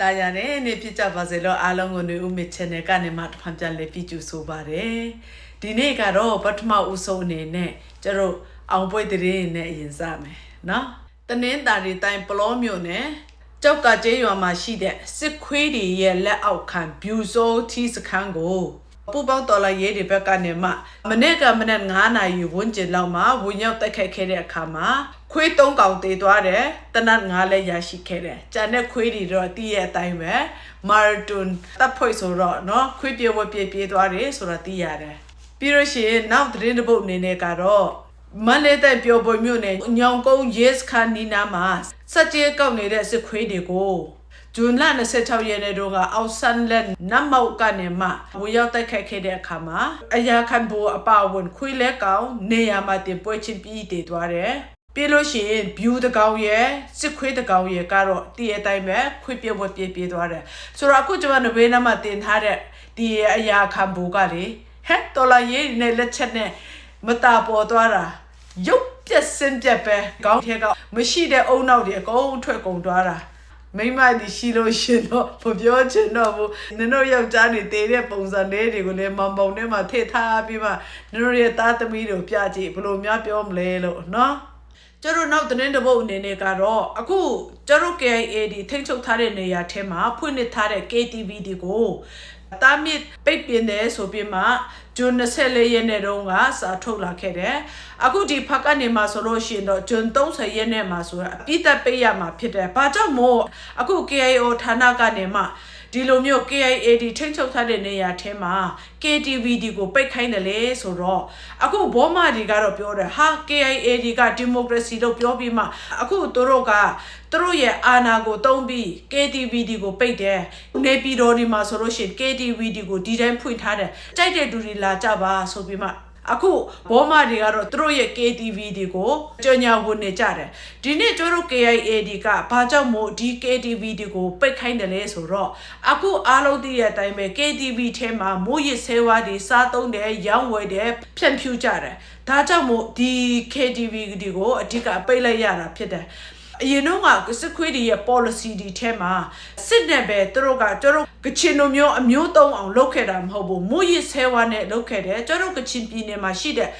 တာယာနဲ့နေဖြစ်ကြပါစေလို့အားလုံးကိုနေဦးမေ channel ကနေမှတစ်ဖန်ပြန်လည်ပြကြဆိုပါတယ်ဒီနေ့ကတော့ပထမဦးဆုံးအနေနဲ့ကျတို့အောင်ပွဲတရင်နဲ့အရင်စမယ်နော်တနင်္သာရီတိုင်းပလောမြို့နယ်ကြောက်ကကျေးရွာမှာရှိတဲ့စစ်ခွေးတွေရဲ့လက်အောက်ခံဘျူစိုးထီးစခန်းကိုပူပေါင်းတော်လာရေးတွေဘက်ကနေမှမနေ့ကမနေ့9နာရီဝန်းကျင်လောက်မှာဝင်ရောက်တိုက်ခိုက်ခဲ့တဲ့အခါမှာ ခွေး၃ကောင်တေသွားတယ်တနတ်၅လည်းရရှိခဲ့တယ်။ကြံတဲ့ခွေးတွေတော့တည့်ရဲ့အတိုင်းပဲမာရတွန်တပ်ဖွဲ့ဆိုတော့နော်ခွေးပြေဝပြေးပြေးသွားတယ်ဆိုတော့သိရတယ်။ပြီးလို့ရှိရင်နောက်သတင်းတစ်ပုဒ်အနေနဲ့ကတော့မန္တလေးတိုင်းပျော်ပေါ်မြို့နယ်ညောင်ကုန်းရဲစခန်းနီးနားမှာစက်ကြေးကောက်နေတဲ့စစ်ခွေးတွေကိုဇွန်လ26ရက်နေ့တုန်းကအောက်ဆန်လက်နတ်မောက်ကနေမှဝင်ရောက်တိုက်ခိုက်ခဲ့တဲ့အခါမှာအရာခံဘူအပအဝင်ခွေးလဲကောင်နေရာမှာတင်ပွဲချင်းပြီးတည်သွားတယ်။ ပြီးလို့ရှိရင် view တကောင်ရဲ့စစ်ခွေးတကောင်ရဲ့ကတော့တည်တဲ့အတိုင်းပဲခွေးပြဝက်ပြေးပြေးသွားတယ်။ဆိုတော့အခုကျွန်တော်နဘေးနားမှာတင်ထားတဲ့ဒီအရာခံဘူကလေဟဲ့တော်လာရေးနဲ့လက်ချက်နဲ့မတာပေါ်သွားတာရုပ်ပြက်စင်ပြက်ပဲခေါင်းထဲကမရှိတဲ့အုံနောက်တွေအကုန်ထွက်ကုန်သွားတာမိမဒီရှိလို့ရှင်တော့မပြောချင်တော့ဘူးနင်တို့ယောက်ျားတွေတည်တဲ့ပုံစံလေးတွေကိုလည်းမောင်ပုံထဲမှာထည့်ထားပြီးမှနင်တို့ရဲ့သားသမီးတို့ပြကြည့်ဘယ်လိုများပြောမလဲလို့နော် ကျတို့နောက်သတင်းတစ်ပုဒ်အနေနဲ့ကတော့အခုကျတို့ KIA ဒီထိန်းချုပ်ထားတဲ့နေရာထဲမှာဖွင့်နေထားတဲ့ KTV ဒီကိုတာမစ်ပိတ်ပင်တယ်ဆိုပြီးမှဂျွန်24ရက်နေ့တုန်းကစာထုတ်လာခဲ့တယ်အခုဒီဖက်ကနေမှာဆိုလို့ရှိရင်တော့ဂျွန်30ရက်နေ့မှာဆိုတော့အပြည့်သက်ပိတ်ရမှာဖြစ်တယ်ဘာကြောင့်မို့အခု KIO ဌာနကနေမှ ဒီလိုမျိုး KIAD ထိန်းချုပ်ထားတဲ့နေရာထဲမှာ KTVD ကိုပိတ်ခိုင်းတယ်လေဆိုတော့အခုဘောမဒီကတော့ပြောတယ်ဟာ KIAD ကဒီမိုကရေစီလို့ပြောပြီးမှအခုသူတို့ကသူတို့ရဲ့အာဏာကိုတုံးပြီး KTVD ကိုပိတ်တယ်နေပြည်တော်ဒီမှာဆိုလို့ရှိရင် KTVD ကိုဒီတိုင်းဖွင့်ထားတယ်ကြိုက်တဲ့သူတွေလာကြပါဆိုပြီးမှ အခုဘောမတွေကတော့သူတို့ရဲ့ KTV တွေကိုကြော်ညာဝင်နေကြတယ်ဒီနေ့ကျတို့ KIAD ကဘာကြောင့်မို့ဒီ KTV တွေကိုပိတ်ခိုင်းတယ်လဲဆိုတော့အခုအားလုံးသိတဲ့အတိုင်းပဲ KTV ထဲမှာမိုးရစ်ဆဲဝါးတွေစားသုံးတယ်ရောင်းဝယ်တယ်ဖြန့်ဖြူးကြတယ်ဒါကြောင့်မို့ဒီ KTV တွေကိုအဓိကပိတ်လိုက်ရတာဖြစ်တယ် အရင်တော့ကစစ်ခွေးတွေရဲ့ policy ဒီထဲမှာစစ်နဲ့ပဲသူတို့ကကျတို့ကချင်လိုမျိုးအမျိုးသုံးအောင်လုပ်ခဲ့တာမဟုတ်ဘူးမိုးရစ်ဆဲဝါနဲ့လုပ်ခဲ့တယ်ကျတို့ကချင်ပြည်နယ်မှာရှိတဲ့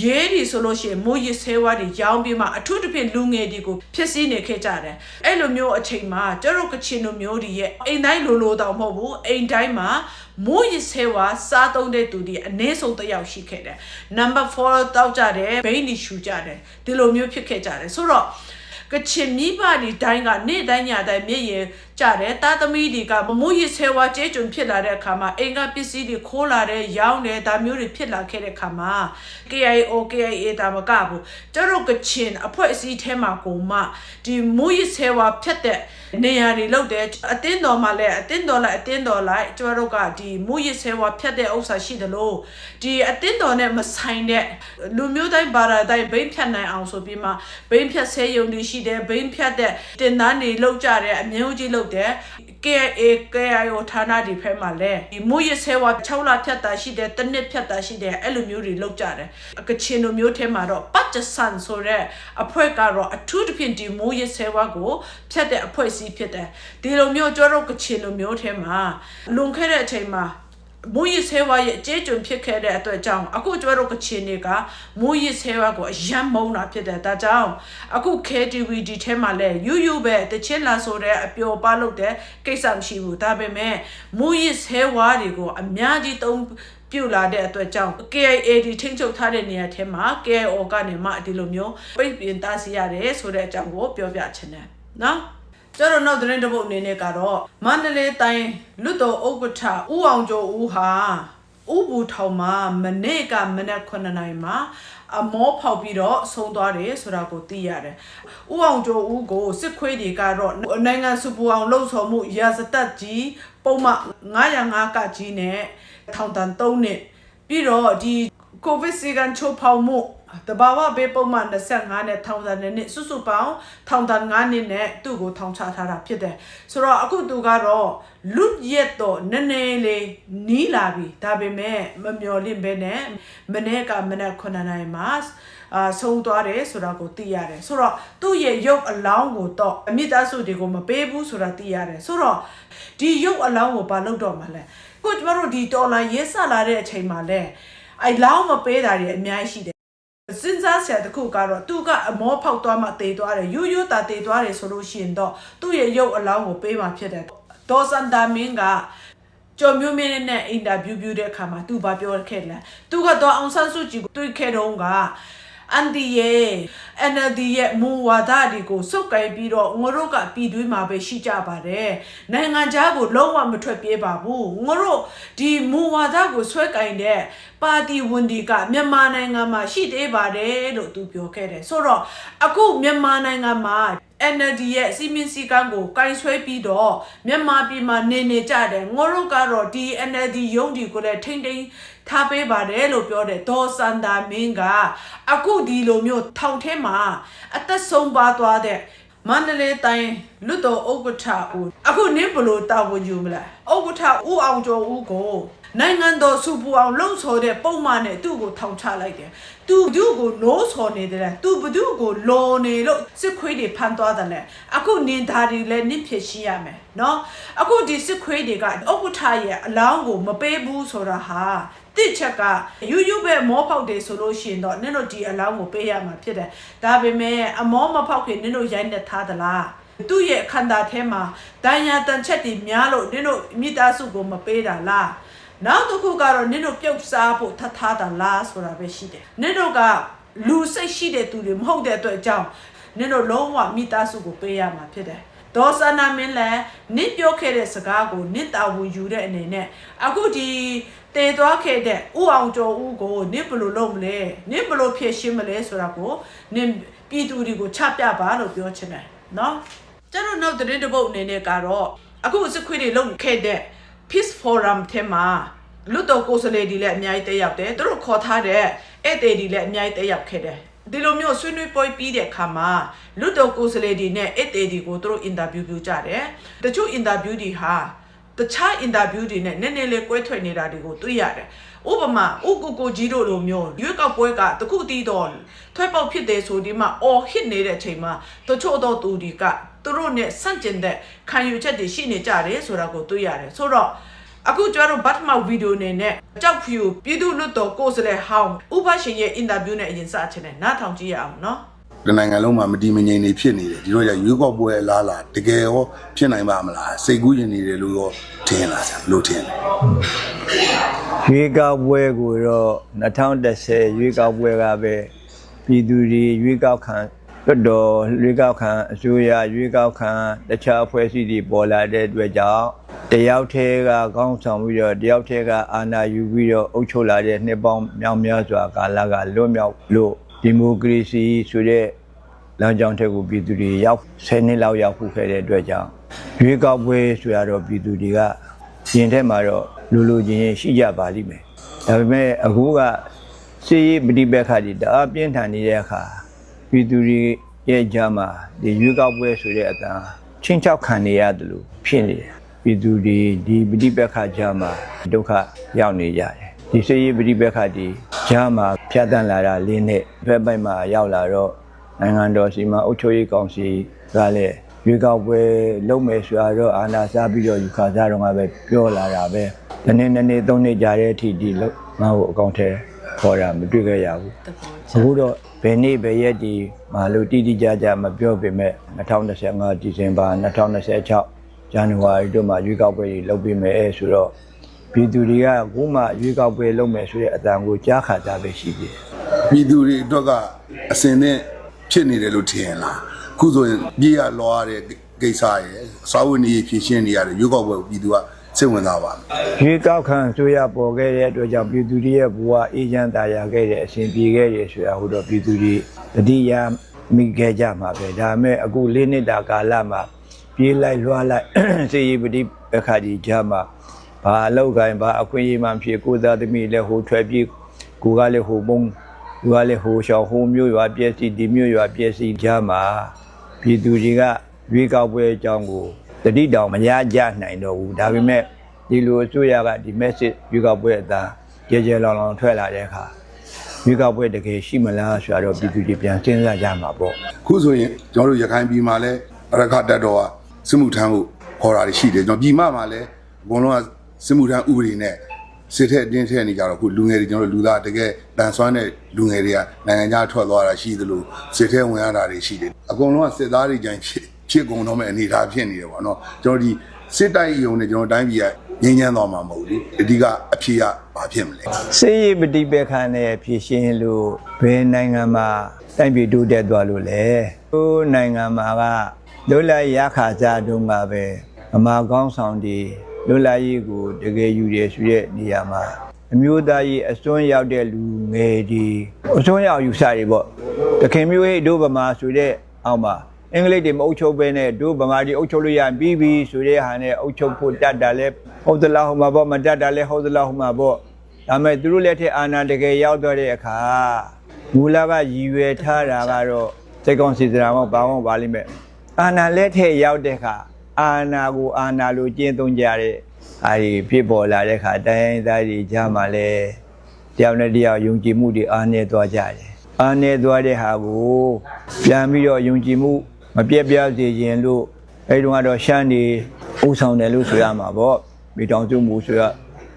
ရဲတွေဆိုလို့ရှိရင်မိုးရစ်ဆဲဝါတွေရောင်းပြီးမှအထူးသဖြင့်လူငယ်တွေကိုဖျက်ဆီးနေခဲ့ကြတယ်အဲ့လိုမျိုးအချိန်မှာကျတို့ကချင်လိုမျိုးတွေရဲ့အိမ်တိုင်းလိုလိုတောင်မဟုတ်ဘူးအိမ်တိုင်းမှာမိုးရစ်ဆဲဝါစားသုံးတဲ့သူတွေအနည်းဆုံးတစ်ယောက်ရှိခဲ့တယ်နံပါတ်4တောက်ကြတယ်ဘိန်းတွေရှူကြတယ်ဒီလိုမျိုးဖြစ်ခဲ့ကြတယ်ဆိုတော့ ကချင်မိဘဒီတိုင်းကနေ့တိုင်းညတိုင်းမျက်ရည်ကြတယ်တာသမီတွေကမမိုးရဆဲဝါကျဲကျွန်းဖြစ်လာတဲ့အခါမှာအင်္ဂပစ္စည်းတွေခိုးလာတဲ့ရောင်းတယ်ဒါမျိုးတွေဖြစ်လာခဲ့တဲ့အခါမှာ KIO KIA တာမကဘူးကျတို့ကချင်အဖွဲ့အစည်းထဲမှာကိုမှဒီမိုးရဆဲဝါဖြတ်တဲ့နေရာတွေလောက်တယ်အတင်းတော်မှာလည်းအတင်းတော်လိုက်အတင်းတော်လိုက်ကျတို့ကဒီမိုးရဆဲဝါဖြတ်တဲ့ဥစ္စာရှိတယ်လို့ဒီအတင်းတော်နဲ့မဆိုင်တဲ့လူမျိုးတိုင်းဘာသာတိုင်းဘိန်းဖြတ်နိုင်အောင်ဆိုပြီးမှဘိန်းဖြတ်ဆဲယုံတွေရှိတယ်ဘိန်းဖြတ်တဲ့တင်သားတွေလောက်ကြတယ်အမျိုးကြီးလောက်တယ် KA KIO ဌာနဒီဖက်မှာလဲဒီမိုးရဆဲဝါ6လဖြတ်တာရှိတယ်တစ်နှစ်ဖြတ်တာရှိတယ်အဲ့လိုမျိုးတွေလောက်ကြတယ်ကချင်လိုမျိုးထဲမှာတော့ပတ်ချဆန်ဆိုတဲ့အဖွဲ့ကတော့အထူးသဖြင့်ဒီမိုးရဆဲဝါကိုဖြတ်တဲ့အဖွဲ့အစည်းဖြစ်တယ်ဒီလိုမျိုးကျတော့ကချင်လိုမျိုးထဲမှာလွန်ခဲ့တဲ့အချိန်မှာ မိုးရဆဲဝါရဲ့အကျေကျွန်းဖြစ်ခဲ့တဲ့အတွက်ကြောင့်အခုကျတို့ကချင်တွေကမိုးရဆဲဝါကိုအယံမုန်းတာဖြစ်တယ်ဒါကြောင့်အခု KTVD ထဲမှာလဲယူယူပဲတချင်းလာဆိုတဲ့အပျော်ပါလုပ်တဲ့ကိစ္စမရှိဘူးဒါပေမဲ့မိုးရဆဲဝါတွေကိုအများကြီးသုံးပြုတ်လာတဲ့အတွက်ကြောင့် KIAD ထိန်းချုပ်ထားတဲ့နေရာထဲမှာ KIO ကနေမှဒီလိုမျိုးပိတ်ပင်တားဆီးရတယ်ဆိုတဲ့အကြောင်းကိုပြောပြချင်တယ်နော် ကျတော့နောက်သတင်းတစ်ပုဒ်အနေနဲ့ကတော့မန္တလေးတိုင်းလွတ်တော်ဥက္ကဋ္ဌဦးအောင်ကျော်ဦးဟာဥပူထောင်မှာမနေ့ကမနက်9နာရီမှာအမောဖောက်ပြီးတော့ဆုံးသွားတယ်ဆိုတာကိုသိရတယ်။ဥအောင်ကျော်ဦးကိုစစ်ခွေးတွေကတော့နိုင်ငံစုပူအောင်လှုပ်ဆော်မှုရာဇသက်ကြီးပုံမှန်905ကကြီးနဲ့ထောင်တန်3နှစ်ပြီးတော့ဒီကိုဗစ်စီကန်ချိုးဖောက်မှု တဘာဝဘေးပုံမှန်25နဲ့ထောင်ဒဏ်နဲ့စုစုပေါင်းထောင်ဒဏ်9နှစ်နဲ့သူ့ကိုထောင်ချထားတာဖြစ်တယ်ဆိုတော့အခုသူကတော့လူရက်တော့နည်းနည်းလေးနီးလာပြီဒါပေမဲ့မမျော်လင့်ပဲနဲ့မနေ့ကမနေ့9နိုင်မှာအာဆုံးသွားတယ်ဆိုတာကိုသိရတယ်ဆိုတော့သူ့ရဲ့ရုပ်အလောင်းကိုတော့အမိသားစုတွေကိုမပေးဘူးဆိုတာသိရတယ်ဆိုတော့ဒီရုပ်အလောင်းကိုဘာလုပ်တော့မှလဲခုကျမတို့ဒီတော်လိုင်းရေးဆက်လာတဲ့အချိန်မှာလဲအဲလောင်းမပေးတာတွေအများကြီးရှိတယ် စဉ်းစားဆရာတစ်ခုကတော့သူကအမောဖောက်သွားမှတေသွားတယ်ယူယူတာတေသွားတယ်ဆိုလို့ရှိရင်တော့သူ့ရဲ့ရုပ်အလောင်းကိုပေးမှဖြစ်တယ်ဒေါ်စန်ဒါမင်းကကျော်မျိုးမင်းနဲ့အင်တာဗျူးပြုတဲ့အခါမှာသူဘာပြောခဲ့လဲသူကတော့အောင်ဆန်းစုကြည်ကိုတွေ့ခဲ့တော့က အန်ဒီရဲ့ NLD ရဲ့မူဝါဒတွေကိုစုပ်ကိုင်ပြီးတော့ငါတို့ကပြည်တွင်းမှာပဲရှိကြပါတယ်နိုင်ငံခြားကိုလုံးဝမထွက်ပြေးပါဘူးငါတို့ဒီမူဝါဒကိုဆွဲကင်တဲ့ပါတီဝန်ဒီကမြန်မာနိုင်ငံမှာရှိသေးပါတယ်လို့သူပြောခဲ့တယ်ဆိုတော့အခုမြန်မာနိုင်ငံမှာ NLD ရဲ့စီမင်းစည်းကမ်းကိုကင်ဆွဲပြီးတော့မြန်မာပြည်မှာနေနေကြတယ်ငါတို့ကတော့ဒီ NLD ရုံးဒီကိုလည်းထိမ့်ထိန်ထားပေးပါတယ်လို့ပြောတယ်ဒေါ်စန္ဒာမင်းကအခုဒီလိုမျိုးထောင်ထဲမှာအသက်ဆုံးပါသွားတဲ့ မန္တလေးတိုင်းလွတ်တော်ဥက္ကဋ္ဌဦးအခုနင်းဘလို့တာဝန်ယူမလားဥက္ကဋ္ဌဦးအောင်ကျော်ဦးကိုနိုင်ငံတော်စူပူအောင်လှုံ့ဆော်တဲ့ပုံမှန်နဲ့သူ့ကိုထောင်ချလိုက်တယ်။ तू ဘသူ့ကိုနိုးဆော်နေတယ်လေ။ तू ဘသူ့ကိုလော်နေလို့စစ်ခွေးတွေဖမ်းသွားတယ်လေ။အခုနင်သားတွေလည်းနင့်ဖြစ်ရှိရမယ်နော်။အခုဒီစစ်ခွေးတွေကဥက္ကဋ္ဌရဲ့အလောင်းကိုမပေးဘူးဆိုတာဟာ တစ်ချက်ကယူယူပဲမောဖောက်တယ်ဆိုလို့ရှိရင်တော့နင်တို့ဒီအလောင်းကိုပေးရမှာဖြစ်တယ်။ဒါပေမဲ့အမောမဖောက်ခင်နင်တို့ရိုက်နေထားသလား။သူ့ရဲ့အခန္ဓာထဲမှာတန်ရာတန်ချက်တွေများလို့နင်တို့မိသားစုကိုမပေးတာလား။နောက်တစ်ခုကတော့နင်တို့ပြုတ်စားဖို့ထပ်ထားတာလားဆိုတာပဲရှိတယ်နင်တို့ကလူစိတ်ရှိတဲ့သူတွေမဟုတ်တဲ့အတွက်အကြောင်းနင်တို့လုံးဝမိသားစုကိုပေးရမှာဖြစ်တယ်ဒေါ်စနာမင်းလည်းနင့်ပြောခဲ့တဲ့စကားကိုနင့်တာဝန်ယူတဲ့အနေနဲ့အခုဒီ တည်သွားခဲ့တဲ့ဥအောင်ကျော်ဦးကိုနင့်ဘယ်လိုလုပ်မလဲနင့်ဘယ်လိုဖြည့်ရှင်းမလဲဆိုတာကိုနင့်ပြည်သူတွေကိုချပြပါလို့ပြောချင်တယ်နော်ကျွန်တော်နောက်တဲ့တစ်ပုတ်အနေနဲ့ကတော့အခုစစ်ခွေးတွေလုံခဲ့တဲ့ Peace Forum ထဲမှာလူတော်ကိုယ်စားလှယ်တွေလည်းအများကြီးတက်ရောက်တယ်သူတို့ခေါ်ထားတဲ့ဧည့်သည်တွေလည်းအများကြီးတက်ရောက်ခဲ့တယ်ဒီလိုမျိုးဆွေးနွေးပွဲပြီးတဲ့အခါမှာလူတော်ကိုယ်စားလှယ်တွေနဲ့ဧည့်သည်တွေကိုသူတို့အင်တာဗျူးပြုကြတယ်တချို့အင်တာဗျူးတွေဟာ တခြားအင်တာဗျူးတွေနဲ့နည်းနည်းလေးကွဲထွက်နေတာတွေကိုတွေ့ရတယ်ဥပမာဥကိုကိုကြီးတို့လိုမျိုးရွေးကောက်ပွဲကတခုတည်းတော့ထွက်ပေါက်ဖြစ်တယ်ဆိုဒီမှာအော်ဟစ်နေတဲ့အချိန်မှာတချို့သောသူတွေကသူတို့နဲ့ဆန့်ကျင်တဲ့ခံယူချက်တွေရှိနေကြတယ်ဆိုတာကိုတွေ့ရတယ်ဆိုတော့အခုကျွန်တော်တို့ဘတ်မောက်ဗီဒီယိုနေနဲ့ကြောက်ဖြူပြည်သူ့လွတ်တော်ကိုယ်စားလှယ်ဟောင်းဥပရှင်ရဲ့အင်တာဗျူးနဲ့အရင်စချင်တယ်နားထောင်ကြည့်ရအောင်နော် ဒီနိုင်ငံလုံးမှာမတည်မငြိမ်နေဖြစ်နေတယ်ဒီတော့じゃရွေးကောက်ပွဲအလားလားတကယ်ရောဖြစ်နိုင်ပါမလားစိတ်ကူးရင်နေတယ်လို့ရောထင်လားဆရာဘယ်လို့ထင်လဲရွေးကောက်ပွဲကိုတော့2010ရွေးကောက်ပွဲကပဲပြည်သူတွေရွေးကောက်ခံလွတ်တော်ရွေးကောက်ခံအစိုးရရွေးကောက်ခံတခြားအဖွဲ့အစည်းတွေပေါ်လာတဲ့အတွက်ကြောင့်တယောက်တည်းကကောင်းဆောင်ပြီးတော့တယောက်တည်းကအာဏာယူပြီးတော့အုပ်ချုပ်လာတဲ့နှစ်ပေါင်းများများစွာကာလကလွတ်မြောက်လို့ ဒီမိုကရေစီဆိုတဲ့လမ်းကြောင်းထက်ကိုပြည်သူတွေရောက်10နှစ်လောက်ရောက်ဖို့ခဲ့တဲ့အတွက်ကြောင့်ရွေးကောက်ပွဲဆိုရတော့ပြည်သူတွေကရင်ထဲမှာတော့လူလူချင်းချင်းရှိကြပါလိမ့်မယ်ဒါပေမဲ့အခုကစီးပဋိပက္ခတွေတအားပြင်းထန်နေတဲ့အခါပြည်သူတွေရဲ့ကြားမှာဒီရွေးကောက်ပွဲဆိုတဲ့အတန်းချင်းချောက်ခံနေရတယ်လို့ဖြစ်နေတယ်ပြည်သူတွေဒီပဋိပက္ခကြားမှာဒုက္ခရောက်နေကြတယ် ဒီစီးပဋိပက္ခတွေကြားမှာဖြတ်တန်းလာတာလေးနဲ့ဘက်ပိုက်မှာရောက်လာတော့နိုင်ငံတော်စီမံအုပ်ချုပ်ရေးကောင်စီကလည်းရွေးကောက်ပွဲလုပ်မယ်ဆိုတော့အာဏာစားပြီးတော့ယူခါစားတော့ကပဲပြောလာတာပဲဒီနေ့နေ့နေ့သုံးနေ့ကြာတဲ့အထိဒီလို့ငါ့ကိုအကောင့်ထဲခေါ်တာမတွေ့ခဲ့ရဘူးတဘောချအခုတော့ဘယ်နေ့ဘယ်ရက်ဒီမာလို့တိတိကျကျမပြောပေမဲ့2025ဒီဇင်ဘာ2026ဇန်နဝါရီတို့မှာရွေးကောက်ပွဲတွေလုပ်ပေးမယ်အဲဆိုတော့ ပြည်သူတွေကအခုမှရွေးကောက်ပွဲလုပ်မယ်ဆိုတဲ့အတန်ကိုကြားခါတာပဲရှိသေးတယ်ပြည်သူတွေအတွက်ကအစင်နဲ့ဖြစ်နေတယ်လို့ထင်လားအခုဆိုရင်ပြေးရလောရတဲ့ကိစ္စရယ်စာဝတ်နေရေးဖြည့်ရှင်းနေရတယ်ရွေးကောက်ပွဲကိုပြည်သူကစိတ်ဝင်စားပါမယ်ရွေးကောက်ခံဆိုရပေါ်ခဲ့တဲ့အတွက်ကြောင့်ပြည်သူတွေရဲ့ဘဝအေးချမ်းသာယာခဲ့တဲ့အစဉ်ပြေခဲ့ရဆိုတာဟိုတော့ပြည်သူတွေတတိယမိခဲ့ကြမှာပဲဒါပေမဲ့အခုလေးနှစ်တာကာလမှာပြေးလိုက်လွှားလိုက်စေရီပတိပက္ခကြီးကြားမှာ ဘာအလောက်ကိုင်းဘာအခွင့်အရေးမှဖြစ်ကိုယ်သားသမီးလည်းဟိုထွက်ပြေးကိုကလည်းဟိုပုံသူကလည်းဟိုရှောင်းဟိုမျိုးရွာပြည့်စီဒီမျိုးရွာပြည့်စီကြမှာပြည်သူတွေကရွေးကောက်ပွဲအကြောင်းကိုတတိတောင်မရကြနိုင်တော့ဘူးဒါပေမဲ့ဒီလိုအစိုးရကဒီ message ရွေးကောက်ပွဲအသားကြဲကြဲလောင်လောင်ထွက်လာတဲ့အခါရွေးကောက်ပွဲတကယ်ရှိမလားဆိုတော့ပြည်သူတွေပြန်စဉ်းစားကြမှာပေါ့ခုဆိုရင်ကျွန်တော်တို့ရခိုင်ပြည်မှာလည်းအရခတက်တော်ကစစ်မှုထမ်းဖို့ခေါ်တာတွေရှိတယ်ကျွန်တော်ပြည်မမှာလည်းအကုန်လုံးက စစ်မှုထမ်းဥပဒေနဲ့စစ်ထက်အတင်းထည့်နေကြတော့ခုလူငယ်တွေကျွန်တော်တို့လူသားတကယ်တန်ဆွမ်းတဲ့လူငယ်တွေကနိုင်ငံခြားထွက်သွားတာရှိသလိုစစ်ထက်ဝင်ရတာတွေရှိတယ်အကုန်လုံးကစစ်သားတွေကြိုင်ဖြစ်ဖြစ်ကုန်တော့မဲ့အနေအထားဖြစ်နေတယ်ပေါ့နော်ကျွန်တော်ဒီစစ်တိုက်ရုံနဲ့ကျွန်တော်တိုင်းပြည်ကငြိမ်းချမ်းသွားမှာမဟုတ်ဘူးအဓိကအဖြစ်ကဘာဖြစ်မလဲစေးရည်ပฏิပက္ခနဲ့ဖြစ်ရှင်းလို့ဘယ်နိုင်ငံမှာတိုင်းပြည်တိုးတက်သွားလို့လဲဟိုနိုင်ငံမှာကလွတ်လပ်ရခါစားတုန်းကပဲအမာကောင်းဆောင်တွေ လွတ်လပ်ရေးကိုတကယ်ယူရဆိုတဲ့နေရာမှာအမျိုးသားရေးအစွန်းရောက်တဲ့လူငယ်တွေအစွန်းရောက်ယူဆတွေပေါ့တခင်မျိုးဟိတ်တို့ဗမာဆိုတဲ့အောက်မှာအင်္ဂလိပ်တွေမအုပ်ချုပ်ဘဲနဲ့တို့ဗမာတွေအုပ်ချုပ်လို့ရရင်ပြီးပြီဆိုတဲ့ဟာနဲ့အုပ်ချုပ်ဖို့တတ်တာလဲဟုတ်သလားဟိုမှာပေါ့မတတ်တာလဲဟုတ်သလားဟိုမှာပေါ့ဒါမဲ့သူတို့လက်ထက်အာဏာတကယ်ရောက်တော့တဲ့အခါမူလကရည်ရွယ်ထားတာကတော့စိတ်ကောင်းစီစရာမောဘာမှပါလိမ့်မယ်အာဏာလက်ထက်ရောက်တဲ့အခါ အာဏာကိုအာဏာလိုကျင့်သုံးကြတဲ့အဲဒီဖြစ်ပေါ်လာတဲ့အခါတိုင်းရင်းသားတွေကြားမှာလဲတယောက်နဲ့တယောက်ယုံကြည်မှုတွေအားနည်းသွားကြတယ်အားနည်းသွားတဲ့ဟာကိုပြန်ပြီးတော့ယုံကြည်မှုမပြတ်ပြားစေခြင်းလို့အဲဒီတော့ကတော့ရှမ်းနေဥဆောင်တယ်လို့ဆိုရမှာပေါ့မိတောင်စုမှုဆိုရ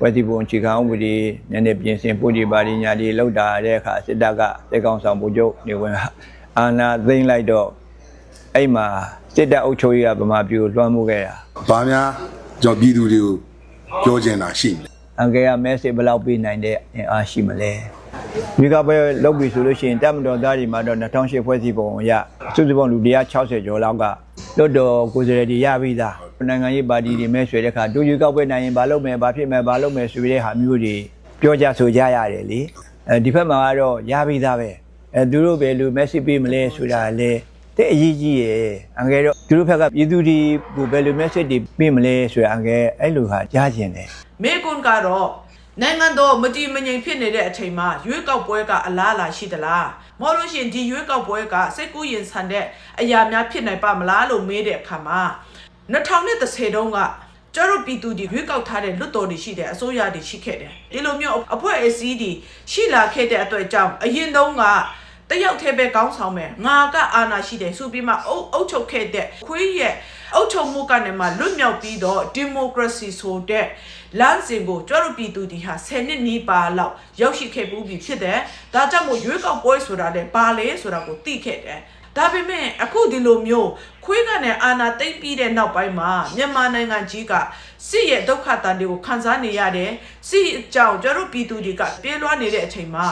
ဝတိဘုံခြေခံဥပဒေနည်းနည်းပြင်ဆင်ပို့ဒီပါရီညာဒီလောက်တာတဲ့အခါစစ်တပ်ကစစ်ကောင်ဆောင်ဗိုလ်ချုပ်နေဝင်ကအာဏာသိမ်းလိုက်တော့အဲ့မှာ စစ်တပ်အုပ်ချုပ်ရေးကဗမာပြည်ကိုလွှမ်းမိုးခဲ့တာဘာများကျွန်တော်ပြည်သူတွေကိုပြောချင်တာရှိမလဲအန်ကယ်က message ဘယ်လောက်ပေးနိုင်တဲ့အင်အားရှိမလဲဒီကပဲလောက်ပြီဆိုလို့ရှိရင်တပ်မတော်သားတွေမှာတော့2008ဖွဲ့စည်းပုံအရစုစုပေါင်းလူ160ကျော်လောက်ကလွတ်တော်ကိုယ်စားလှယ်တွေရပြီးသားနိုင်ငံရေးပါတီတွေမဲဆွယ်တဲ့အခါဒူယူကောက်ပွဲနိုင်ရင်ဘာလုပ်မယ်ဘာဖြစ်မယ်ဘာလုပ်မယ်ဆိုတဲ့ဟာမျိုးတွေပြောကြဆိုကြရတယ်လေအဲဒီဘက်မှာကတော့ရပြီးသားပဲအဲသူတို့ပဲလူ message ပေးမလဲဆိုတာလေ တဲ့အရေးကြီးရဲ့အငယ်တော့သူတို့ဘက်ကပြည်သူတွေကိုဘယ်လို message တွေပေးမလဲဆိုတာအငယ်အဲ့လိုဟာကြားကျင်တယ်မေကွန်းကတော့နိုင်ငံတော်မတည်မငြိမ်ဖြစ်နေတဲ့အချိန်မှာရွေးကောက်ပွဲကအလားအလာရှိသလားမဟုတ်လို့ရှရင်ဒီရွေးကောက်ပွဲကစိတ်ကူးရင်ဆန်တဲ့အရာများဖြစ်နိုင်ပါမလားလို့မေးတဲ့အခါမှာ2010တုန်းကကျတော့ပြည်သူတွေရွေးကောက်ထားတဲ့လွတ်တော်တွေရှိတယ်အစိုးရတွေရှိခဲ့တယ်ဒီလိုမျိုးအဖွဲ့အစည်းတွေရှိလာခဲ့တဲ့အတွက်ကြောင့်အရင်တုန်းက တယောက်တည်းပဲကောင်းဆောင်မယ်ငါကအာနာရှိတယ်ဆိုပြီးမှအုပ်အုပ်ချုပ်ခဲ့တဲ့ခွေးရဲ့အုပ်ချုပ်မှုကနေမှလွတ်မြောက်ပြီးတော့ဒီမိုကရေစီဆိုတဲ့လမ်းစဉ်ကိုကျွတ်တို့ပြည်သူဒီဟာ10နှစ်နီးပါလောက်ရောက်ရှိခဲ့ပူးပြီဖြစ်တယ်ဒါကြောင့်မို့ရွေးကောက်ပွဲဆိုတာလေဘာလဲဆိုတာကိုသိခဲ့တယ်ဒါပေမဲ့အခုဒီလိုမျိုးခွေးကနေအာနာသိမ့်ပြီးတဲ့နောက်ပိုင်းမှာမြန်မာနိုင်ငံကြီးကစစ်ရဲ့ဒုက္ခတန်တွေကိုခံစားနေရတယ်စစ်အကြောင်းကျွတ်တို့ပြည်သူတွေကပြေးလွှားနေတဲ့အချိန်မှာ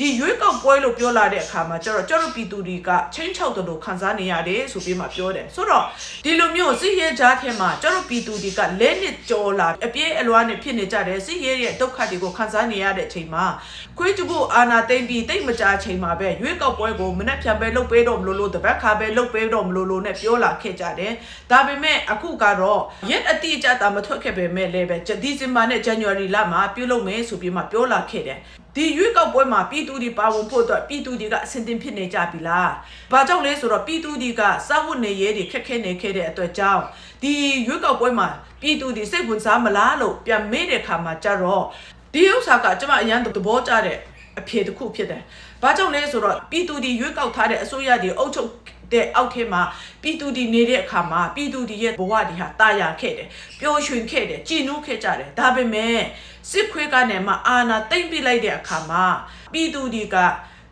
ဒီရွေးကောက်ပွဲလို့ပြောလာတဲ့အခါမှာကျတော့ကျတော့ပြည်သူတွေကချင်းချောက်တယ်လို့ခံစားနေရတယ်ဆိုပြီးမှပြောတယ်ဆိုတော့ဒီလိုမျိုးစစ်ရဲကြားထဲမှာကျတော့ပြည်သူတွေကလဲနစ်ကြော်လာအပြည့်အလွားနဲ့ဖြစ်နေကြတယ်စစ်ရဲရဲ့ဒုက္ခတွေကိုခံစားနေရတဲ့အချိန်မှာခွေးကျဖို့အာနာသိမ့်ပြီးတိတ်မကြအချိန်မှာပဲရွေးကောက်ပွဲကိုမနှက်ဖြန်ပဲလုပ်ပေးတော့မလို့လို့တပတ်ခါပဲလုပ်ပေးတော့မလို့လို့နဲ့ပြောလာခဲ့ကြတယ်ဒါပေမဲ့အခုကတော့ရက်အတိအကျတာမထွက်ခဲ့ပေမဲ့လည်းပဲဒီဇင်ဘာနဲ့ January လမှာပြုလုပ်မယ်ဆိုပြီးမှပြောလာခဲ့တယ် ဒီရွေးကောက်ပွဲမှာပြည်သူတွေပါဝင်ဖို့အတွက်ပြည်သူတွေကအဆင်သင့်ဖြစ်နေကြပြီလား။ဘာကြောင့်လဲဆိုတော့ပြည်သူတွေကစာဝတ်နေရေးတွေခက်ခဲနေခဲ့တဲ့အတွက်ကြောင့်ဒီရွေးကောက်ပွဲမှာပြည်သူတွေစိတ်ဝင်စားမလားလို့ပြန်မေးတဲ့အခါမှာကြတော့ဒီဥစ္စာကကျွန်မအရန်သဘောကျတဲ့အဖြေတစ်ခုဖြစ်တယ်။ဘာကြောင့်လဲဆိုတော့ပြည်သူတွေရွေးကောက်ထားတဲ့အစိုးရတွေအုပ်ချုပ် တဲ့အောက်ထဲမှာပြည်သူတွေနေတဲ့အခါမှာပြည်သူတွေရဲ့ဘဝတွေဟာတာယာခဲ့တယ်ပျော်ရွှင်ခဲ့တယ်ကြည်နူးခဲ့ကြတယ်ဒါပေမဲ့စစ်ခွေးကနေမှအာနာတိမ့်ပြလိုက်တဲ့အခါမှာပြည်သူတွေက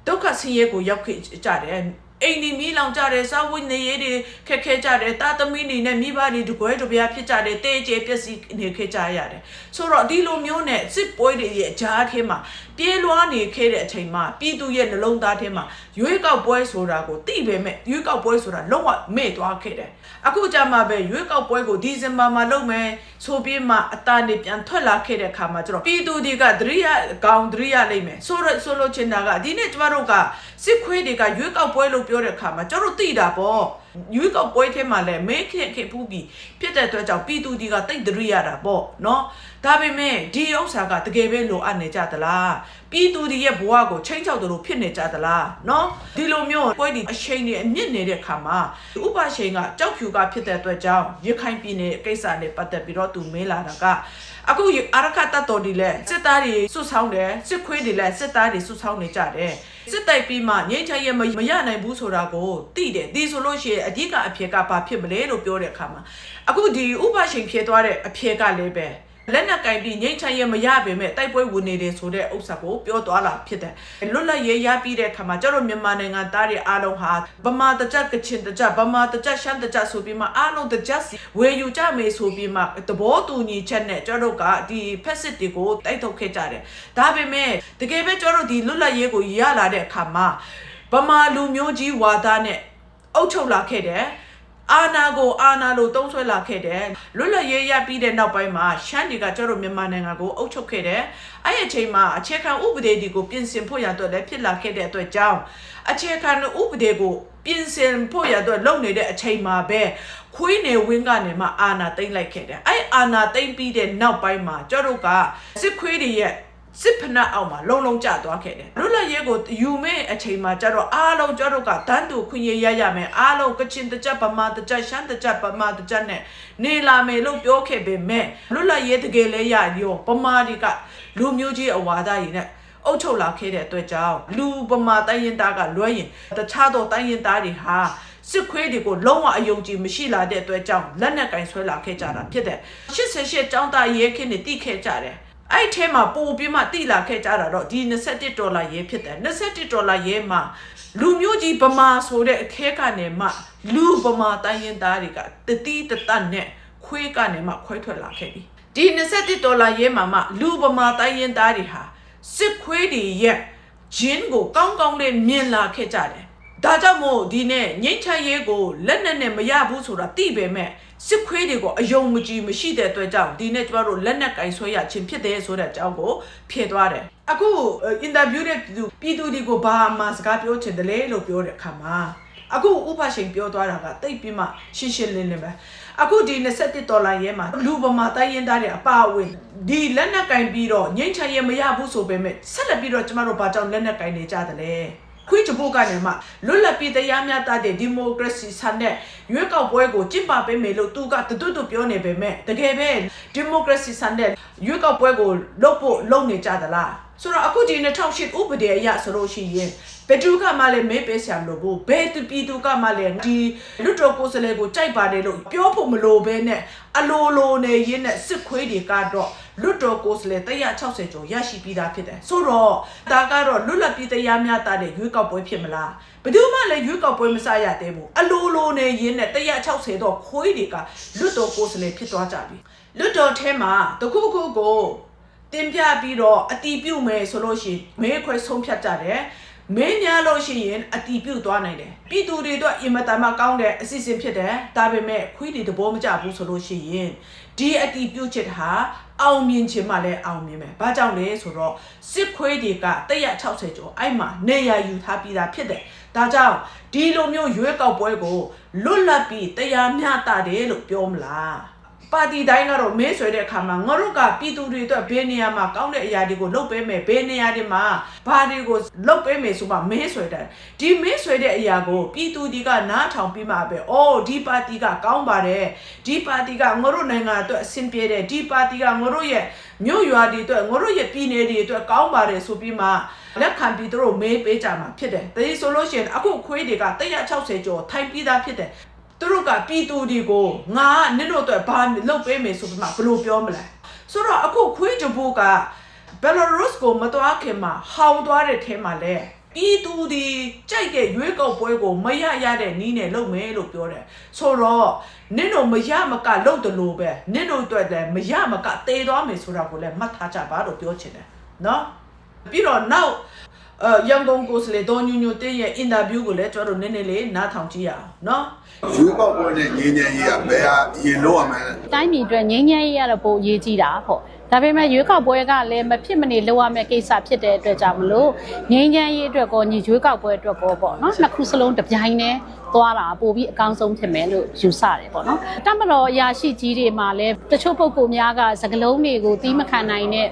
ဒုက္ခဆင်းရဲကိုရောက်ခဲ့ကြတယ်အိမ်ဒီမီလောင်ကြတယ်စာဝတ်နေရေးတွေခက်ခဲကြတယ်တာသမီတွေနဲ့မိဘတွေတကွဲတပြားဖြစ်ကြတယ်တေးကျဲပျက်စီးနေခဲ့ကြရတယ်ဆိုတော့ဒီလိုမျိုးနဲ့စစ်ပွဲတွေရဲ့ဂျားထဲမှာ ပြေးလွှားနေခဲ့တဲ့အချိန်မှာပြည်သူရဲ့နှလုံးသားထဲမှာရွေးကောက်ပွဲဆိုတာကိုသိပေမဲ့ရွေးကောက်ပွဲဆိုတာလုံးဝမေ့သွားခဲ့တယ်အခုကြမှာပဲရွေးကောက်ပွဲကိုဒီဇင်ဘာမှာလုပ်မယ်ဆိုပြီးမှအတာနေပြန်ထွက်လာခဲ့တဲ့ခါမှာကျတော့ပြည်သူတွေကသတိရကောင်းသတိရလိမ့်မယ်ဆိုတော့ဆိုလို့ချင်တာကဒီနေ့ကျမတို့ကစစ်ခွေးတွေကရွေးကောက်ပွဲလို့ပြောတဲ့ခါမှာကျတို့သိတာပေါ့ ရွေးကောက်ပွဲထဲမှာလည်းမဲခင်ခင်ဖူးပြီးဖြစ်တဲ့အတွက်ကြောင့်ပြည်သူဒီကတိတ်တရိရတာပေါ့နော်ဒါပေမဲ့ဒီဥစ္စာကတကယ်ပဲလိုအပ်နေကြသလားပြည်သူဒီရဲ့ဘဝကိုချိန်ချောက်တယ်လို့ဖြစ်နေကြသလားနော်ဒီလိုမျိုးပွဲဒီအချိန်တွေအမြင့်နေတဲ့ခါမှာဥပရှိန်ကကြောက်ဖြူကဖြစ်တဲ့အတွက်ကြောင့်ရခိုင်ပြည်နယ်ကိစ္စနဲ့ပတ်သက်ပြီးတော့သူမဲလာတာက အခုအာရခတတ်တော်ဒီလဲစစ်သားတွေစွတ်ဆောင်းတယ်စစ်ခွေးတွေလဲစစ်သားတွေစွတ်ဆောင်းနေကြတယ်စစ်တိုက်ပြီးမှငိမ့်ချရဲ့မမရနိုင်ဘူးဆိုတာကိုသိတယ်ဒီဆိုလို့ရှိရင်အဓိကအဖြစ်ကဘာဖြစ်မလဲလို့ပြောတဲ့အခါမှာအခုဒီဥပရှင်ဖြစ်သွားတဲ့အဖြစ်ကလည်းပဲ လက်နက်ကင်ပြီးငိမ့်ချရဲ့မရပေမဲ့တိုက်ပွဲဝင်နေတယ်ဆိုတဲ့ဥစ္စာကိုပြောသွားလာဖြစ်တယ်လွတ်လပ်ရေးရပြီးတဲ့အခါမှာကျတော့မြန်မာနိုင်ငံသားတွေအားလုံးဟာဗမာတကြကချင်တကြဗမာတကြရှမ်းတကြဆိုပြီးမှအားလုံးတကြစီဝေယူကြမယ်ဆိုပြီးမှသဘောတူညီချက်နဲ့ကျတော့ကဒီဖက်စစ်တွေကိုတိုက်ထုတ်ခဲ့ကြတယ်ဒါပေမဲ့တကယ်ပဲကျတော့ဒီလွတ်လပ်ရေးကိုရလာတဲ့အခါမှာဗမာလူမျိုးကြီးဝါဒနဲ့အုပ်ချုပ်လာခဲ့တယ် အာနာကိုအာနာလို့တုံးဆွဲလာခဲ့တယ်လွတ်လပ်ရေးရပြီးတဲ့နောက်ပိုင်းမှာရှမ်းတွေကကျတော့မြန်မာနိုင်ငံကိုအုပ်ချုပ်ခဲ့တယ်အဲ့ဒီအချိန်မှာအခြေခံဥပဒေဒီကိုပြင်ဆင်ဖို့ရအတွက်လည်းဖြစ်လာခဲ့တဲ့အတွက်ကြောင့်အခြေခံဥပဒေကိုပြင်ဆင်ဖို့ရအတွက်လုပ်နေတဲ့အချိန်မှာပဲခွေးနေဝင်းကနေမှအာနာသိမ့်လိုက်ခဲ့တယ်အဲ့အာနာသိမ့်ပြီးတဲ့နောက်ပိုင်းမှာကျတော့ကစစ်ခွေးတွေရဲ့ စစ်ဖနက်အောက်မှာလုံလုံကျသွားခဲ့တယ်လွတ်လပ်ရေးကိုယူမဲ့အချိန်မှာကျတော့အားလုံးကျတော့ကတန်းတူခွင့်ရရရမယ်အားလုံးကချင်တကြဗမာတကြရှမ်းတကြဗမာတကြနဲ့နေလာမယ်လို့ပြောခဲ့ပေမဲ့လွတ်လပ်ရေးတကယ်လဲရရောဗမာတွေကလူမျိုးကြီးအဝါဒကြီးနဲ့အုပ်ချုပ်လာခဲ့တဲ့အတွက်ကြောင့်လူဗမာတိုင်းရင်သားကလွဲရင်တခြားသောတိုင်းရင်သားတွေဟာစစ်ခွေးတွေကိုလုံးဝအယုံကြည်မရှိလာတဲ့အတွက်ကြောင့်လက်နက်ကင်ဆွဲလာခဲ့ကြတာဖြစ်တယ်88ចောင်းသားရဲခင်းတွေတိခဲ့ကြတယ် အဲ့ထဲမှာပို့ပြီးမှတိလာခဲ့ကြတာတော့ဒီ21ဒေါ်လာရဲဖြစ်တယ်21ဒေါ်လာရဲမှာလူမျိုးကြီးဗမာဆိုတဲ့အခဲကနေမှလူဗမာတိုင်းရင်သားတွေကတတိတတတ်နဲ့ခွေးကနေမှခွဲထွက်လာခဲ့ပြီဒီ21ဒေါ်လာရဲမှာမှလူဗမာတိုင်းရင်သားတွေဟာစစ်ခွေးတွေရဲ့ဂျင်းကိုကောင်းကောင်းလေးမြင်လာခဲ့ကြတယ်ဒါကြောင့်မို့ဒီနေ့ငိမ့်ချရဲကိုလက်နဲ့နဲ့မရဘူးဆိုတာသိပေမဲ့ စစ်ခွေးတွေကိုအယုံမကြည်မရှိတဲ့အတွက်ကြောင့်ဒီနေ့ကျမတို့လက်နက်ကင်ဆွဲရခြင်းဖြစ်တယ်ဆိုတဲ့အကြောင်းကိုဖြေသွားတယ်အခုအင်တာဗျူးတဲ့ပြည်သူပြည်သူတွေကိုဘာမှစကားပြောချင်တယ်လေလို့ပြောတဲ့အခါမှာအခုဥပရှင်ပြောသွားတာကတိတ်ပြီးမှရှင်းရှင်းလင်းလင်းပဲအခုဒီ21ဒေါ်လာရဲမှာလူပမာတိုင်းရင်သားတွေအပါအဝင်ဒီလက်နက်ကင်ပြီးတော့ငိမ့်ချရဲမရဘူးဆိုပေမဲ့ဆက်လက်ပြီးတော့ကျမတို့ဘာကြောင့်လက်နက်ကင်နေကြတယ်လဲ ခွေးချဖို့ကနေမှလွတ်လပ်ပြီးတရားမျှတတဲ့ဒီမိုကရေစီဆန်တဲ့ရွေးကောက်ပွဲကိုကျင့်ပပေးမယ်လို့သူကတူတူပြောနေပေမဲ့တကယ်ပဲဒီမိုကရေစီဆန်တဲ့ရွေးကောက်ပွဲကိုလုပ်ဖို့လုပ်နေကြသလားဆိုတော့အခုဒီ2008ဥပဒေအရဆိုလို့ရှိရင်ဘယ်သူကမှလည်းမေးပေးဆရာမလို့ဘူးဘယ်သူပြည်သူကမှလည်းဒီလွတ်တော်ကိုယ်စားလှယ်ကိုကြိုက်ပါတယ်လို့ပြောဖို့မလိုဘဲနဲ့အလိုလိုနေရင်းနဲ့စစ်ခွေးတွေကတော့ လွတ်တော်ကိုယ်စားလှယ်160ကျော်ရရှိပြီးသားဖြစ်တယ်ဆိုတော့ဒါကတော့လွတ်လပ်ပြီးတရားမျှတတဲ့ရွေးကောက်ပွဲဖြစ်မလားဘယ်သူမှလည်းရွေးကောက်ပွဲမစရသေးဘူးအလိုလိုနေရင်းနဲ့160တော့ခွေးတွေကလွတ်တော်ကိုယ်စားလှယ်ဖြစ်သွားကြပြီလွတ်တော်ထဲမှာတခုခုကိုတင်ပြပြီးတော့အတီးပြုတ်မယ်ဆိုလို့ရှိရင်မဲခွဲဆုံးဖြတ်ကြတယ် မင်းများလို့ရှိရင်အတီးပြုတ်သွားနိုင်တယ်ပြည်သူတွေတော့အင်မတန်မှကောင်းတဲ့အစီအစဉ်ဖြစ်တယ်ဒါပေမဲ့ခွေးတွေသဘောမကျဘူးဆိုလို့ရှိရင်ဒီအတီးပြုတ်ချက်ဟာအောင်မြင်ခြင်းမှလည်းအောင်မြင်မယ်ဘာကြောင့်လဲဆိုတော့စစ်ခွေးတွေက160ကျော်အဲ့မှာနေရယူထားပြီးသားဖြစ်တယ်ဒါကြောင့်ဒီလိုမျိုးရွေးကောက်ပွဲကိုလွတ်လပ်ပြီးတရားမျှတတယ်လို့ပြောမလား ပါတီတိုင်းကတော့မဲဆွဲတဲ့အခါမှာငါတို့ကပြည်သူတွေအတွက်ဘယ်နေရာမှာကောင်းတဲ့အရာတွေကိုလုပ်ပေးမယ်ဘယ်နေရာတွေမှာဘာတွေကိုလုပ်ပေးမယ်ဆိုမှမဲဆွဲတယ်ဒီမဲဆွဲတဲ့အရာကိုပြည်သူတွေကနားထောင်ပြီးမှပဲအော်ဒီပါတီကကောင်းပါတယ်ဒီပါတီကငါတို့နိုင်ငံအတွက်အဆင်ပြေတယ်ဒီပါတီကငါတို့ရဲ့မြို့ရွာတွေအတွက်ငါတို့ရဲ့ပြည်နယ်တွေအတွက်ကောင်းပါတယ်ဆိုပြီးမှလက်ခံပြီးသူတို့မေးပေးကြမှာဖြစ်တယ်ဒါဆိုလို့ရှိရင်အခုခွေးတွေက160ကျော်ထိုင်ပြီးသားဖြစ်တယ် သူတို့ကပြည်သူတွေကိုငါကနင့်တို့အတွက်ဘာလုပ်ပေးမယ်ဆိုပြီးမှဘယ်လိုပြောမလဲဆိုတော့အခုခွေးကြဖို့ကဘယ်လာရုစ်ကိုမတော်ခင်မှာဟောင်းသွားတဲ့ထဲမှာလဲပြည်သူဒီကြိုက်တဲ့ရွေးကောက်ပွဲကိုမရရတဲ့နီးနဲ့လုပ်မယ်လို့ပြောတယ်ဆိုတော့နင့်တို့မရမကလုပ်တယ်လို့ပဲနင့်တို့အတွက်လည်းမရမကတေသွားမယ်ဆိုတာကိုလည်းမှတ်ထားကြပါလို့ပြောချင်တယ်နော်ပြီးတော့နောက်အဲရန်ကုန်ကိုစလေဒေါ်ညူညူတင်းရဲ့အင်တာဗျူးကိုလည်းကျွန်တော်တို့နည်းနည်းလေးနားထောင်ကြည့်ရအောင်နော် ရွေးကောက်ပွဲနဲ့ငြိမ်းချမ်းရေးကဘယ်ဟာအရင်လို့ရမလဲတိုင်းပြည်အတွက်ငြိမ်းချမ်းရေးရတော့ပိုအရေးကြီးတာဟုတ်ဒါပေမဲ့ရွေးကောက်ပွဲကလည်းမဖြစ်မနေလုပ်ရမယ့်ကိစ္စဖြစ်တဲ့အတွက်ကြောင့်မလို့ငင်းချမ်းရေးအတွက်ကောညီရွေးကောက်ပွဲအတွက်ကောပေါ့နော်နှစ်ခုစလုံးတစ်ပြိုင်တည်းသွားတာပို့ပြီးအကောင်းဆုံးဖြစ်မယ်လို့ယူဆတယ်ပေါ့နော်တမတော်အရာရှိကြီးတွေမှာလည်းတချို့ပုဂ္ဂိုလ်များကစကလုံးတွေကိုသီးမခံနိုင်တဲ့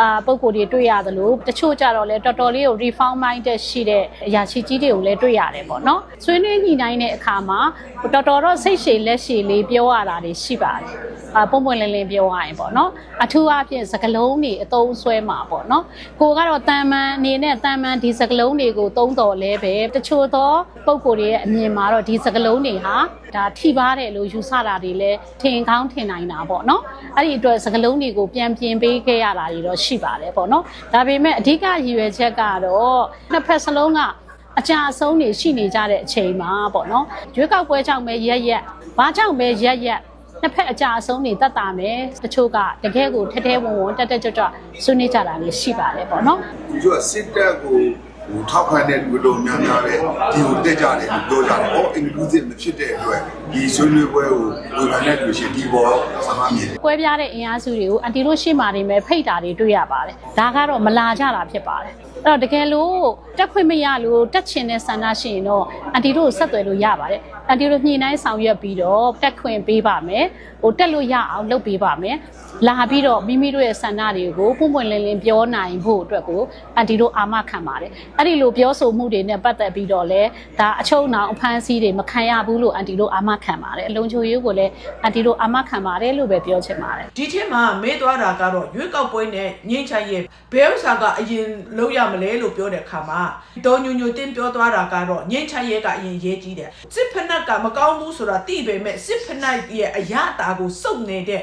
အာပုံကိုယ်တွေတွေ့ရသလိုတချို့ကြတော့လဲတော်တော်လေးကို reform minded ရှိတဲ့အရာရှိကြီးတွေကိုလည်းတွေ့ရတယ်ပေါ့နော်ဆွေးနွေးညှိနှိုင်းတဲ့အခါမှာတော်တော်တော့စိတ်ရှည်လက်ရှည်လေးပြောရတာတွေရှိပါတယ် အာပုံပွင့်လင်းလင်းပြောရရင်ပေါ့နော်အထူးအဖြင့်စကလုံးတွေအသုံးဆွဲမှာပေါ့နော်ကိုကတော့တန်မန်အနေနဲ့တန်မန်ဒီစကလုံးတွေကိုသုံးတော်လဲပဲတချို့သောပုံကိုယ်တွေရဲ့အမြင်မှာတော့ဒီစကလုံးတွေဟာဒါထိပါတယ်လို့ယူဆတာတွေလည်းထင်ကောင်းထင်နိုင်တာပေါ့နော်အဲ့ဒီအတွက်စကလုံးတွေကိုပြန်ပြင်ပေးခဲ့ရတာတွေတော့ရှိပါတယ်ပေါ့နော်ဒါပေမဲ့အဓိကရည်ရွယ်ချက်ကတော့နှစ်ဖက်စလုံးကအကြအဆုံးတွေရှိနေကြတဲ့အချိန်မှာပေါ့နော်ရွေးကောက်ပွဲကြောင့်ပဲရက်ရက်ဘာကြောင့်ပဲရက်ရက် နှစ်ဖက်အကြအဆုံးတွေတတ်တာမယ်တချို့ကတကယ်ကိုထဲထဲဝင်ဝင်တက်တက်ကြွကြွဆွေးနွေးကြတာလည်းရှိပါတယ်ပေါ့နော်သူကစစ်တပ်ကိုဟိုထောက်ခံတဲ့လူတော်များများပဲဒီကိုတက်ကြတယ်လို့ပြောကြတယ်။ဟော inclusive မဖြစ်တဲ့အတွက်ဒီဆွေးနွေးပွဲကိုဝေဖန်တဲ့လူရှိဒီပေါ်ဆမမြင်တယ်ကွဲပြားတဲ့အင်အားစုတွေကိုအန်တီတို့ရှေ့မှာနေမဲ့ဖိတ်တာတွေတွေ့ရပါတယ်ဒါကတော့မလာကြတာဖြစ်ပါတယ် အဲ့တော့တကယ်လို့တက်ခွင့်မရလို့တက်ချင်တဲ့ဆန္ဒရှိရင်တော့အန်တီတို့ကိုဆက်သွယ်လို့ရပါတယ်အန်တီတို့ညှိနှိုင်းဆောင်ရွက်ပြီးတော့တက်ခွင့်ပေးပါမယ်ဟိုတက်လို့ရအောင်လုပ်ပေးပါမယ်လာပြီးတော့မိမိတို့ရဲ့ဆန္ဒတွေကိုပုံပွင့်လင်းလင်းပြောနိုင်ဖို့အတွက်ကိုအန်တီတို့အာမခံပါတယ်အဲ့ဒီလိုပြောဆိုမှုတွေနဲ့ပတ်သက်ပြီးတော့လဲဒါအချုံနောင်အဖမ်းဆီးတွေမခံရဘူးလို့အန်တီတို့အာမခံပါတယ်အလုံးချိုရေးကိုလည်းအန်တီတို့အာမခံပါတယ်လို့ပဲပြောချင်ပါတယ်ဒီထက်မှမေးသွားတာကတော့ရွေးကောက်ပွဲနဲ့ငင်းချရဲ့ဘယ်ဥစ္စာကအရင်လုပ်ရမလဲလို့ပြောတဲ့အခါမှာဒေါ်ညိုညိုတင်းပြောသွားတာကတော့ငင်းချရဲ့ကအရင်ရေးကြီးတယ်စစ်ဖက်နှက်ကမကောင်းဘူးဆိုတာသိပေမဲ့စစ်ဖက်နှက်ရဲ့အရာတာကိုစုပ်နေတဲ့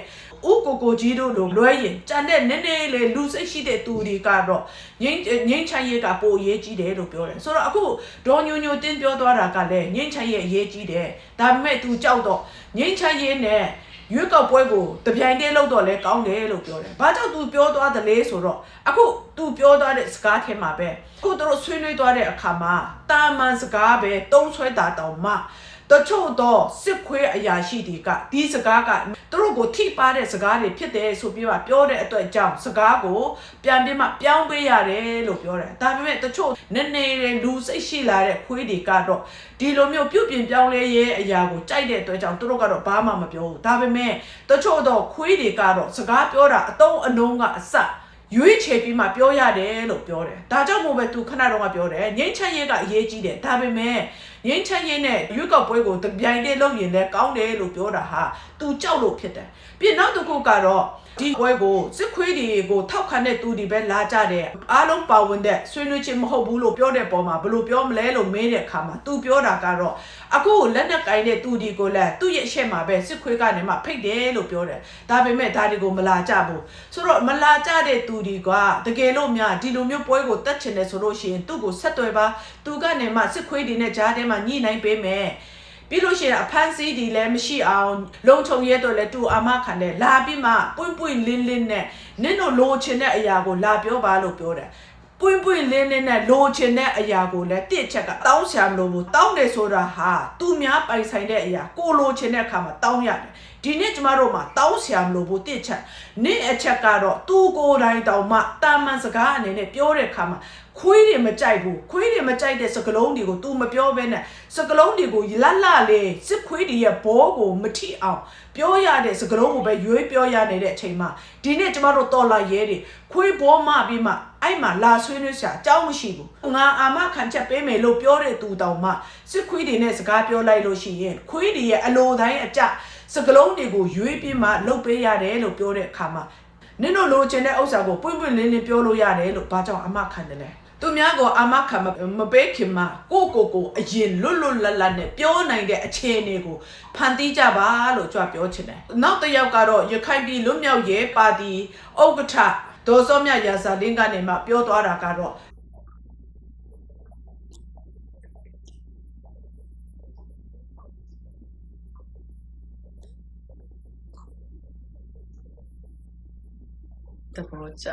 ဥကိုကိုကြီးတို့လိုလွဲရင်ကြံတဲ့နည်းနည်းလေးလူစိတ်ရှိတဲ့သူတွေကတော့ငင်းငင်းချရဲ့ကပိုရေးကြီးတယ်လို့ပြောတယ်ဆိုတော့အခုဒေါ်ညိုညိုတင်းပြောသွားတာကလည်းငင်းချရဲ့ရေးကြီးတယ်ဒါပေမဲ့ तू ကြောက်တော့ငင်းချရဲ့နဲ့ ရွေးကောက်ပွဲကိုတပြိုင်တည်းလုပ်တော့လဲကောင်းတယ်လို့ပြောတယ်။ဘာကြောင့် तू ပြောသွားတယ်လဲဆိုတော့အခု तू ပြောသွားတဲ့စကားထဲမှာပဲအခုသူတို့ဆွေးနွေးသွားတဲ့အခါမှာတာမန်စကားပဲတုံးဆွဲတာတောင်မှ တချို့တော့စစ်ခွေးအရာရှိတွေကဒီစကားကသူတို့ကိုထိပါတဲ့စကားတွေဖြစ်တယ်ဆိုပြီးတော့ပြောတဲ့အတွက်ကြောင့်စကားကိုပြန်ပြီးမှပြောင်းပေးရတယ်လို့ပြောတယ်။ဒါပေမဲ့တချို့နည်းနည်းလေးလူစိတ်ရှိလာတဲ့ခွေးတွေကတော့ဒီလိုမျိုးပြုတ်ပြင်ပြောင်းလဲရေးအရာကိုကြိုက်တဲ့အတွက်ကြောင့်သူတို့ကတော့ဘာမှမပြောဘူး။ဒါပေမဲ့တချို့တော့ခွေးတွေကတော့စကားပြောတာအတုံးအနှုံးကအစရွေးချယ်ပြီးမှပြောရတယ်လို့ပြောတယ်။ဒါကြောင့်မို့ပဲသူခဏတော့ကပြောတယ်။ငိမ့်ချမ်းရေးကအရေးကြီးတယ်။ဒါပေမဲ့ ငိမ့်ချမ်းရေးနဲ့ရွေးကောက်ပွဲကိုတပြိုင်တည်းလုပ်ရင်လည်းကောင်းတယ်လို့ပြောတာဟာသူကြောက်လို့ဖြစ်တယ်။ပြီးနောက်တစ်ခုကတော့ ဒီပွဲကိုစစ်ခွေးတွေကိုထောက်ခံတဲ့သူတွေပဲလာကြတယ်အားလုံးပါဝင်တဲ့ဆွေးနွေးခြင်းမဟုတ်ဘူးလို့ပြောတဲ့ပုံမှာဘယ်လိုပြောမလဲလို့မေးတဲ့အခါမှာသူပြောတာကတော့အခုလက်နက်ကင်တဲ့သူတွေကိုလည်းသူ့ရဲ့အချက်မှာပဲစစ်ခွေးကနေမှဖိတ်တယ်လို့ပြောတယ်ဒါပေမဲ့ဒါတွေကိုမလာကြဘူးဆိုတော့မလာကြတဲ့သူတွေကတကယ်လို့များဒီလိုမျိုးပွဲကိုတက်ချင်တယ်ဆိုလို့ရှိရင်သူ့ကိုဆက်သွယ်ပါသူကနေမှစစ်ခွေးတွေနဲ့ကြားထဲမှာညှိနှိုင်းပေးမယ် ပြီးလို့ရှိရင်အဖမ်းဆီးဒီလည်းမရှိအောင်လုံခြုံရဲတော့လည်းတူအာမခံတယ်လာပြီးမှပွင့်ပွင့်လင်းလင်းနဲ့နင့်တို့လိုချင်တဲ့အရာကိုလာပြောပါလို့ပြောတယ်ပွင့်ပွင့်လင်းလင်းနဲ့လိုချင်တဲ့အရာကိုလည်းတစ်ချက်ကတောင်းဆရာမလို့ဘူးတောင်းတယ်ဆိုတာဟာသူများပိုင်ဆိုင်တဲ့အရာကိုလိုချင်တဲ့အခါမှာတောင်းရတယ်ဒီနေ့ကျမတို့မှာတောင်းဆရာမလို့ဘူးတစ်ချက်နေ့အချက်ကတော့သူကိုယ်တိုင်တောင်မှတာမန်စကားအနေနဲ့ပြောတဲ့အခါမှာ ခွေးတွေမကြိုက်ဘူးခွေးတွေမကြိုက်တဲ့စကလုံးတွေကို तू မပြောဘဲနဲ့စကလုံးတွေကိုလတ်လလေးစစ်ခွေးတွေရဲ့ဘောကိုမထိအောင်ပြောရတဲ့စကလုံးကိုပဲရွေးပြောရနေတဲ့အချိန်မှာဒီနေ့ကျမတို့တော်လာရဲတွေခွေးဘောမပြီးမှအဲ့မှာလာဆွေးနွေးစရာအကြောင်းမရှိဘူးငါအာမခံချက်ပေးမယ်လို့ပြောတဲ့သူတောင်မှစစ်ခွေးတွေနဲ့စကားပြောလိုက်လို့ရှိရင်ခွေးတွေရဲ့အလိုတိုင်းအကြစကလုံးတွေကိုရွေးပြီးမှလုပ်ပေးရတယ်လို့ပြောတဲ့အခါမှာနင်တို့လိုချင်တဲ့ဥစ္စာကိုပွင့်ပွင့်လင်းလင်းပြောလို့ရတယ်လို့ဘာကြောင့်အမခံတယ်လဲ သူများကိုအမခံမမပေးခင်မှာကိုယ့်ကိုယ်ကိုအရင်လွတ်လွတ်လပ်လပ်နဲ့ပြောနိုင်တဲ့အခြေအနေကိုဖန်တီးကြပါလို့ကြွပြောချင်တယ်နောက်တစ်ယောက်ကတော့ရခိုင်ပြည်လွတ်မြောက်ရေးပါတီဥက္ကဋ္ဌဒေါ်စောမြရာဇာလင်းကနေမှပြောသွားတာကတော့တဘောကြ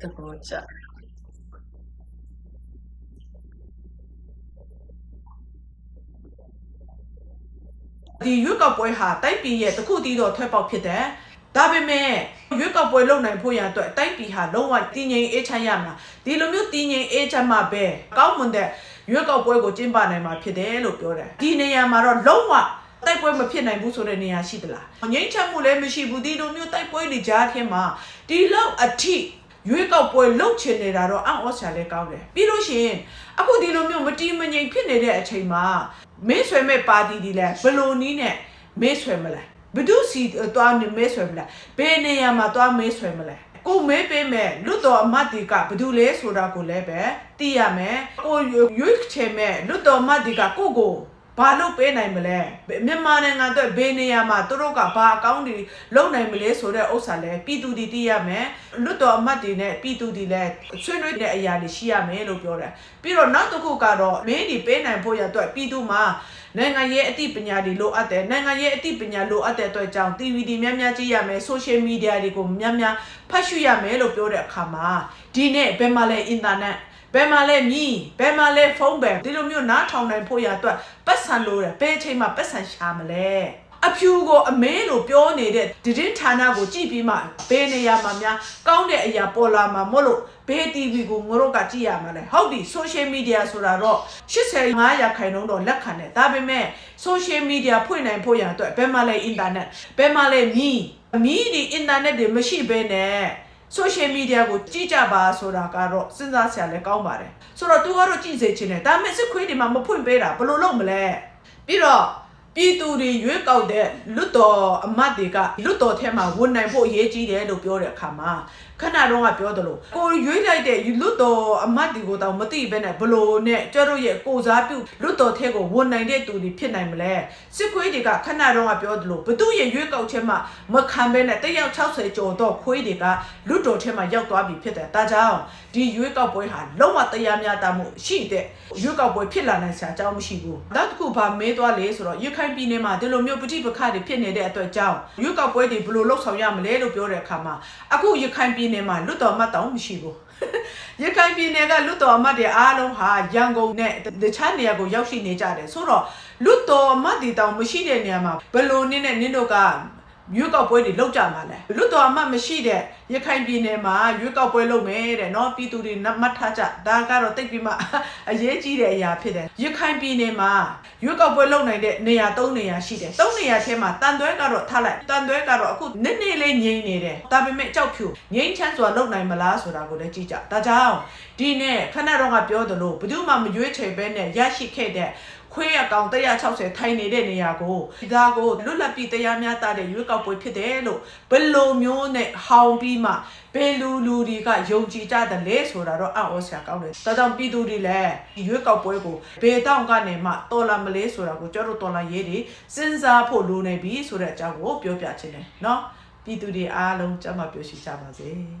သဘောကျဒီရွက်ကောက်ပွဲဟာတိုက်ပြည်ရဲ့တစ်ခုတည်းတော့ထွက်ပေါက်ဖြစ်တယ်ဒါပေမဲ့ရွက်ကောက်ပွဲလုပ်နိုင်ဖို့ရန်အတွက်တိုက်ပြည်ဟာလုံးဝတည်ငြိမ်အေးချမ်းရမှာဒီလိုမျိုးတည်ငြိမ်အေးချမ်းမှပဲကောင်းမွန်တဲ့ရွက်ကောက်ပွဲကိုကျင်းပနိုင်မှာဖြစ်တယ်လို့ပြောတယ်ဒီနေရာမှာတော့လုံးဝတိုက်ပွဲမဖြစ်နိုင်ဘူးဆိုတဲ့နေရာရှိသလားငြိမ်းချမ်းမှုလည်းမရှိဘူးဒီလိုမျိုးတိုက်ပွဲတွေကြားထဲမှာဒီလောက်အထိ ရွေးကောက်ပွဲလှုပ်ချင်နေတာတော့အံ့ဩစရာလည်းကောင်းတယ်ပြီးလို့ရှိရင်အခုဒီလိုမျိုးမတီးမငြိမ်ဖြစ်နေတဲ့အချိန်မှာမင်းဆွဲမဲ့ပါတီဒီလဲဘယ်လိုနည်းနဲ့မင်းဆွဲမလဲဘယ်သူစီသွားနေမင်းဆွဲမလဲဘယ်နေရာမှာသွားမင်းဆွဲမလဲကိုမေးပေးမယ်လွတ်တော်အမတ်ဒီကဘယ်သူလဲဆိုတာကိုလည်းပဲသိရမယ်ကိုရွေးချယ်မဲ့လွတ်တော်အမတ်ဒီကကိုကို ဘာလို့ပေးနိုင်မလဲမြန်မာနိုင်ငံအတွက်ဘေးနေရာမှာသူတို့ကဘာအကောင်းတွေလုပ်နိုင်မလဲဆိုတဲ့ဥစ္စာလဲပြည်သူတွေသိရမယ်လွတ်တော်အမတ်တွေနဲ့ပြည်သူတွေလည်းဆွေးနွေးတဲ့အရာတွေရှိရမယ်လို့ပြောတယ်ပြီးတော့နောက်တစ်ခုကတော့မင်းဒီပေးနိုင်ဖို့ရအတွက်ပြည်သူမှာနိုင်ငံရေးအသိပညာတွေလိုအပ်တယ်နိုင်ငံရေးအသိပညာလိုအပ်တဲ့အတွက်ကြောင့် TV တွေများများကြည့်ရမယ် social media တွေကိုများများဖတ်ရှုရမယ်လို့ပြောတဲ့အခါမှာဒီနေ့ဘယ်မှာလဲ internet ဘယ်မှာလဲမြည်ဘယ်မှာလဲဖုန်းပဲဒီလိုမျိုးနားထောင်နိုင်ဖို့ရအတွက်ပတ်စံလို့တယ်ဘယ်အချိန်မှာပတ်စံရှာမလဲအဖြူကိုအမဲလို့ပြောနေတဲ့ဒီတင်းဌာနကိုကြည့်ပြီးမှဘယ်နေရာမှာများကောင်းတဲ့အရာပေါ်လာမှာမို့လို့ဘယ် TV ကိုငါတို့ကကြည့်ရမှာလဲဟုတ်ပြီ social media ဆိုတာတော့85ရာခိုင်နှုန်းတော့လက်ခံတယ်ဒါပေမဲ့ social media ဖွင့်နိုင်ဖို့ရအတွက်ဘယ်မှာလဲ internet ဘယ်မှာလဲမြည်မြည်ဒီ internet တွေမရှိဘဲနဲ့ social media ကိုကြည့်ကြပါဆိုတာကတော့စဉ်းစားစရာလည်းကောင်းပါတယ်ဆိုတော့သူကတော့ကြည့်စေချင်တယ်ဒါပေမဲ့စစ်ခွေးတွေမှာမဖွင့်ပေးတာဘယ်လိုလုပ်မလဲပြီးတော့ပြည်သူတွေရွေးကောက်တဲ့လွတ်တော်အမတ်တွေကလွတ်တော်ထဲမှာဝန်နိုင်ဖို့အရေးကြီးတယ်လို့ပြောတဲ့အခါမှာ ခဏတော့ကပြောတယ်လို့ကိုရွေးလိုက်တဲ့လွတ်တော်အမတ်တွေကိုတောင်မသိဘဲနဲ့ဘလို့နဲ့ကျတို့ရဲ့ကိုစားပြုလွတ်တော်ထဲကိုဝန်နိုင်တဲ့သူတွေဖြစ်နိုင်မလဲစစ်ခွေးတွေကခဏတော့ကပြောတယ်လို့ဘသူရဲ့ရွေးကောက်ချက်မှာမခံဘဲနဲ့တက်ရောက်60ကျော်တော့ခွေးတွေကလွတ်တော်ထဲမှာရောက်သွားပြီဖြစ်တယ်ဒါကြောင့်ဒီရွေးကောက်ပွဲဟာလုံးဝတရားမျှတမှုရှိတဲ့ရွေးကောက်ပွဲဖြစ်လာနိုင်စရာအကြောင်းမရှိဘူးနောက်တစ်ခုဗာမဲသွားလေဆိုတော့ရခိုင်ပြည်နယ်မှာဒီလိုမျိုးပဋိပက္ခတွေဖြစ်နေတဲ့အတွက်ကြောင့်ရွေးကောက်ပွဲတွေဘယ်လိုလုပ်ဆောင်ရမလဲလို့ပြောတဲ့အခါမှာအခုရခိုင်ပြည်နယ်မှာလွတ်တော်မှတ်တောင်မရှိဘူးရခိုင်ပြည်နယ်ကလွတ်တော်အမတ်တွေအားလုံးဟာရန်ကုန်နဲ့တခြားနေရာကိုရောက်ရှိနေကြတယ်ဆိုတော့လွတ်တော်အမတ်တွေတောင်မရှိတဲ့နေရာမှာဘယ်လိုနည်းနဲ့နင်းတို့က ရွေးကောက်ပွဲတွေလုပ်ကြမှာလဲလွတ်တော်အမတ်မရှိတဲ့ရခိုင်ပြည်နယ်မှာရွေးကောက်ပွဲလုပ်မယ်တဲ့နော်ပြည်သူတွေနမှတ်ထားကြဒါကတော့တိတ်ပြီးမှအရေးကြီးတဲ့အရာဖြစ်တယ်ရခိုင်ပြည်နယ်မှာရွေးကောက်ပွဲလုပ်နိုင်တဲ့နေရာ၃နေရာရှိတယ်၃နေရာထဲမှာတန်သွဲကတော့ထားလိုက်တန်သွဲကတော့အခုနည်းနည်းလေးငြိမ်နေတယ်ဒါပေမဲ့ကြောက်ဖြူငြိမ်ချမ်းစွာလုပ်နိုင်မလားဆိုတာကိုလည်းကြည့်ကြဒါကြောင့်ဒီနေ့ခဏတော့ကပြောသလိုဘယ်သူမှမရွေးချယ်ဘဲနဲ့ရရှိခဲ့တဲ့ ခွေးရကောင်160ထိုင်နေတဲ့နေရာကိုဒီသားကိုလွတ်လပ်ပြီးတရားမျှတတဲ့ရွေးကောက်ပွဲဖြစ်တယ်လို့ဘယ်လိုမျိုးနဲ့ဟောင်းပြီးမှဘယ်လူလူတွေကယုံကြည်ကြတယ်လဲဆိုတာတော့အံ့ဩစရာကောင်းတယ်။ဒါကြောင့်ပြည်သူတွေလည်းဒီရွေးကောက်ပွဲကိုဘယ်တောင်ကနေမှတော်လာမလဲဆိုတာကိုကျွန်တော်တော်လာရေးတွေစဉ်းစားဖို့လိုနေပြီဆိုတဲ့အကြောင်းကိုပြောပြချင်တယ်နော်။ပြည်သူတွေအားလုံးကြမ်းမပြောရှိကြပါစေ။